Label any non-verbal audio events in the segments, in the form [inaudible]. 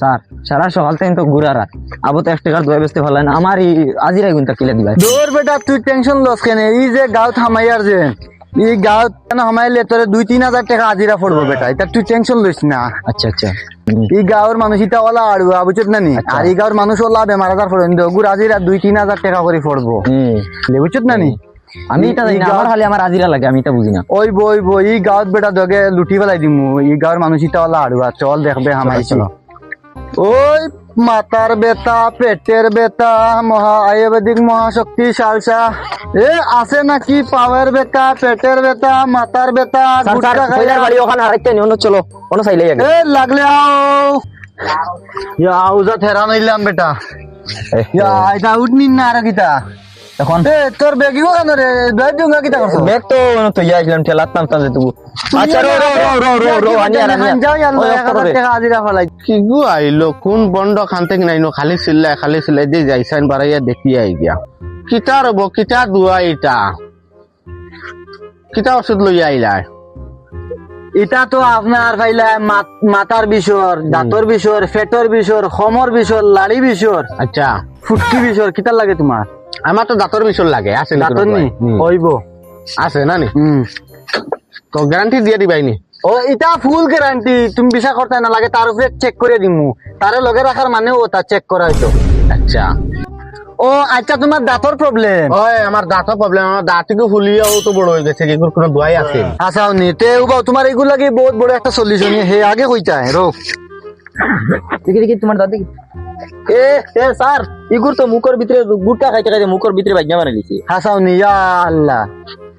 Sir সারা সকাল থেকে তো ঘুরা রাত আবো তো এক টাকার দোয়া বেচতে ভালো না। আমার এই আজিরাই গুনটা কিলে দৌড় বেটা তুই টেনশন লস কেন? এই যে গাঁত হামাইয়ার যে এই গাঁত কেন হামাইলে তোরে দুই তিন হাজার টাকা আজিরা পড়ব বেটা এটা তুই টেনশন লইস না। আচ্ছা আচ্ছা। এই ইটা ওলা আৰু বুঝত না নি? আর এই মানুষ ওলা বেমার আজার পড়েন গুড় আজিরা দুই তিন হাজার টাকা করে পড়ব। বুঝত না নি? আমি এটা জানি আমার খালি আমার আজিরা লাগে আমি এটা বুঝি না। ওই বই বই এই গাঁৱত বেটা দগে লুটি পেলাই দিমু। এই গাঁৱৰ মানুষ ইটা ওলা আৰু চল দেখবে হামাইছি ওই মাতার বেতা পেটের বেতা মহা আয়ুর্বেদিক মহাশক্তি সালসা। এ আছে নাকি পাওয়ার বেতা পেটের বেতা মাতার বেতা বাড়ি ওখানে আরেকটা নিয়ে চলো কোনো চাইলে এ লাগলে আও। ইয়া আউজা থেরা নিলাম বেটা। ইয়া এটা উঠনি না আর কিতা। এখন এ তোর কেন রে? কিতা করছ? ব্যাগ তো তো ইয়া আসলাম ঠেলা তাম তাম যেতে আচ্ছা rho rho rho rho rho rho আনি আর আনি যাও ইয়াল্লা এক টাকা আজিরা ফেলাই কি গু আইলো? কোন বন্ড খান থেকে নাইনো? খালি চিল্লাই খালি দিয়ে যাইছেন বারাইয়া দেখি আই গিয়া কিতা রব কিতা দুয়া ইটা কিতা ওষুধ লই আইলাই এটা তো আপনার পাইলা মাথার বিষর দাঁতর বিষর ফেটর বিষর খমর বিষর লাড়ি বিষর আচ্ছা। ফুটকি বিষর কিতা লাগে তোমার? আমার তো দাঁতর বিষয় লাগে আছে নি দাঁতর নি। হইব। আছে না নি? তো গ্যারান্টি দিয়ে দিবাই নি? ও এটা ফুল গ্যারান্টি তুমি বিশ্বাস করতে না লাগে তার উপরে চেক করে দিমু। তারে লগে রাখার মানে ও তা চেক করা হইতো। আচ্ছা। ও আচ্ছা তোমার দাঁতর প্রবলেম ওই আমার দাঁতও প্রবলেম আমার দাঁতকে ফুলিয়াও তো বড় হয়ে গেছে এগুলোর কোনো দোয়াই আছে আচ্ছা নি। তে উবা তোমার এগুলো লাগে বহুত বড় একটা সলিউশন হে আগে কইতা রো দেখি দেখি তোমার দাদি এ এ স্যার ইগুর তো মুখের ভিতরে গুটকা খাইতে খাইতে মুখের ভিতরে ভাগ্য বানাই লিছি হাসাও নি ইয়া আল্লাহ।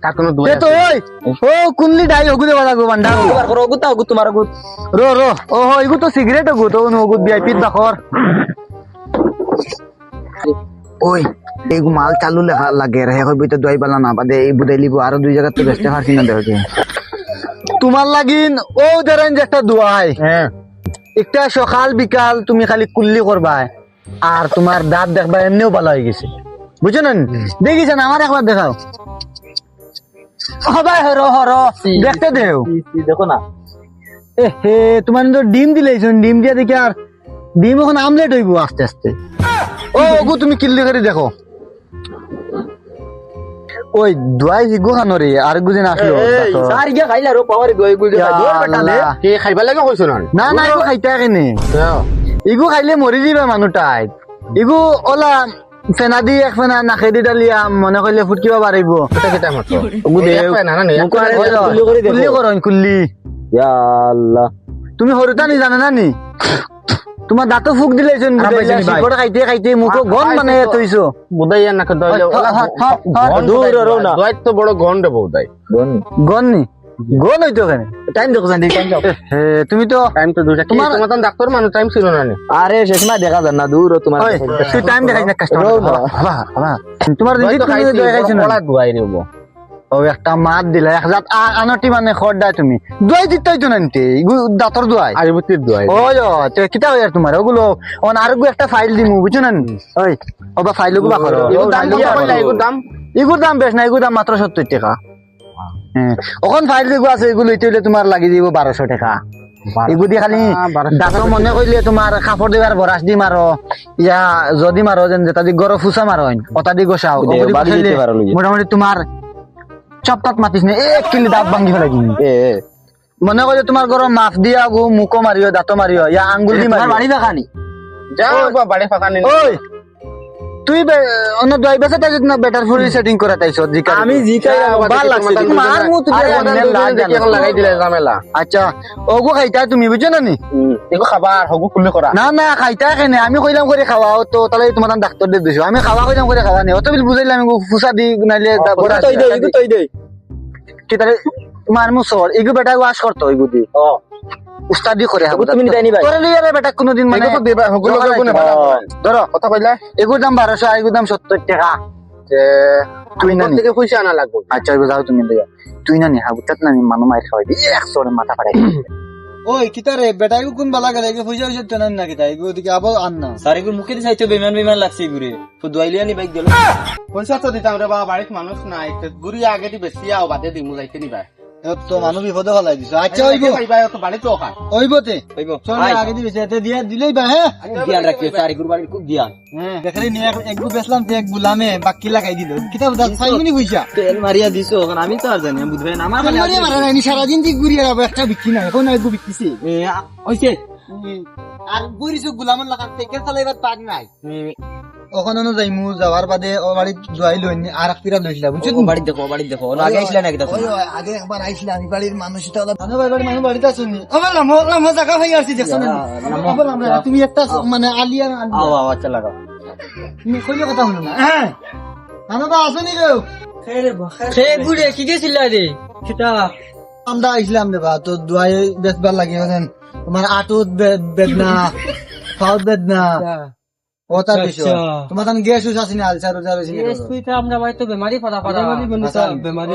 তার কোনো তে তো ওই ও কুনলি ডাই তোমার করো তোমার রো রো ও হো এগু তো সিগারেট ভিআইপি দাখর ওই এগু মাল চালু লেখা লাগে রে হই বইতে দই বালা না বাদে এই বুদাই লিবো আরও দুই জায়গা তো বেচতে পারছি না দেখে তোমার লাগিন ও ধরেন যে একটা দোয়াই হ্যাঁ একটা সকাল বিকাল তুমি খালি কুল্লি করবা আর তোমার দাঁত দেখবা এমনিও ভালো হয়ে গেছে। বুঝছ না দেখিছেন? আমার একবার দেখাও। হবাই হর হর দেখতে দেও। দেখো না। এ হে তোমার তো ডিম দিলেছেন ডিম দিয়া দেখি আর ডিম এখন আমলেট হইব আস্তে আস্তে। ও ওগু তুমি কিল্লি করে দেখো। ওই দুয়াই হিগু খানরে আর গুদিন আসলো। স্যার ইয়া খাইলা রো পাওয়ার গই গুই। কি খাইবা লাগে কইছো না না না এগু খাইতে কেনে ইগু খাইলে মরি যাবে মানুষটাই ইগু ওলা ফেনা দি এক ফেনা নাখে দি ডালিয়া মনে করলে ফুটকিবা আর ওই কুল্লি করে কুল্লি করন কুল্লি ইয়া আল্লাহ তুমি সৰুতা নি জানা না নি? তোমাৰ দাঁতো ফুক দিলেচোন শিকড় খাইতে খাইতে মুখ গন মানে থৈছো বুদাইয়া না দইলে হট, হট, হট, হট। দূর রও না দোয়াই তো বড় গন দেব বুদাই গন নি? গন হইতো ওখানে টাইম দেখো জানি টাইম দেখো তুমি তো টাইম তো দুইটা। তোমার- তোমার ডাক্তার মানুষ টাইম ছিল না আরে শেষ না দেখা যান না দূর তোমার তুই টাইম দেখাই না কাস্টমার দিদি তুমি না? বড় দোয়াই ও একটা মাত দিলা এক জাত আনটি মানে খড় তুমি। দোয়াই দিতে হইতো না নিতে ইগু দাঁতর দোয়াই দোয়াই ও কিতা হই আর তোমার ওগুলো অন আর একটা ফাইল দিমু বুঝছ না ওই ওবা ফাইলগুলো এগুলো দাম এগুলো দাম? বেশ না এগুর দাম মাত্র সত্তর টাকা। ওখান ফাইল যেগুলো আছে এগুলো ইতে হইলে তোমার লাগি দিব বারোশো টাকা। এগুলো দিয়ে খালি আহ, 1200 দাঁত মনে করলে তোমার কাপড় দিবার বরাস দি মারো ইয়া যদি মারো যেন যেটা দি গরো ফুসা মারো ওটা দি গোসাও। মোটামুটি তোমার চপটাত মাতিস নে এক কিলি দাঁত ভাঙি ফেলাই দিবি এ মনে করলে তোমার গরম মাফ দিয়া গো মুখো মারিও দাঁত মারিও ইয়া আঙ্গুল দি তোমার মারিও বাড়ি দেখানি যাও বাড়ি ফাঁকা ওই তুই বে- অন্য দই বেসা তাই না বেটার ফুল সেটিং করে তাইছ জিকা আমি জিকাই ভালো লাগছে আর মুখ তুই এখন লাগাই দিলে ঝামেলা। আচ্ছা ওগো খাইতা তুমি বুঝছ না নি? এগো খাবার হগু খুলে করা। না না খাইতা কেনে আমি কইলাম করে খাওয়াও তো তাহলে তোমার ডাক্তার দিয়ে দিছো। আমি খাওয়া কইলাম করে খাওয়া নেই অত বিল বুঝাইলাম আমি ফুসা দি নাইলে দা- বড়া তই দে ইগু তই দে। কি তাহলে তোমার মু সর ইগু বেটা ওয়াশ করতো ইগু দি ও উস্তাদি করে তুমি নিতাই নিবাই। তোরে রে বেটা কোনদিন মানে এগো তো দেবা হগুলো কোনে হইতো। ধরো কথা কইলা এগুর দাম বারোশো আর এগুর দাম সত্তর টাকা। তুই না থেকে পয়সা আনা লাগবে। আচ্ছা এগুলো যাও তুমি দিও তুই না নি হাবুতাত না নি মানু মাইর খাওয়াই দি একশো মাথা পাড়াই ওই কিতা রে বেটা এগু কোন বালা গেলে? এগু পয়সা পয়সা তেনান না কিতা এগু দিকে আবার আন না। স্যার এগুলো মুখে দিয়ে চাইতে বেমান বেমান লাগছে ঘুরে তো দুয়াইলি আনি বাইক গেল পয়সা তো দিতাম রে বাবা বাড়ির মানুষ নাই। তো গুড়ি আগে দি বেশি আও বাদে দিমু যাইতে নিবা তো মানুষ বিপদে ফেলাই দিছো। আচ্ছা আগে দিবি দিয়া দিলেই বা হ্যাঁ? ধ্যান রাখিও স্যার এগুর খুব ধ্যান দেখলি নিয়ে এক গু বেসলাম তে এক গুলামে বাকি লাগাই দিল। কিতাব দাস তেল মারিয়া দিছো এখন আমি তো আর জানি আমি বুঝবে না। আমার খালি মারিয়া মারা নাই সারাদিন দিক ঘুরিয়ে একটা বিক্রি নাই এখন এক গু বিক্রিছি। হইছে। আর বুড়িছো সাইকেল চালাইবার পার নাই। ওখানে যাইমু যাওয়ার বাদে ও বাড়িত জুয়াই লই আর এক পিরা লইছিলা বুঝছ বাড়ি দেখো বাড়ি দেখো ও আগে আইছিলা নাকি আগে একবার আইছিল আমি বাড়ির মানুষ বাড়ির মানুষ বাড়িতে আসুনি ও বললাম ও বললাম জায়গা হয়ে আসছি দেখছ না না, তুমি একটা মানে আলিয়া আলিয়া আও আও আচ্ছা লাগাও। তুমি কইলে কথা হলো না হ্যাঁ? জানো বা আসুনি কেউ? সে গুড়ে কি গেছিলা রে? সেটা আমরা আইছিলাম রে বা তো দুয়াই বেচবার লাগে এখন তোমার আটুত বেদনা [laughs] পাউত বেদনা। ও তার বিষয় তোমার গ্যাস উস আসিনি আলসার উসার আসিনি আমরা বাড়িতে বেমারি পড়া পড়া বেমারি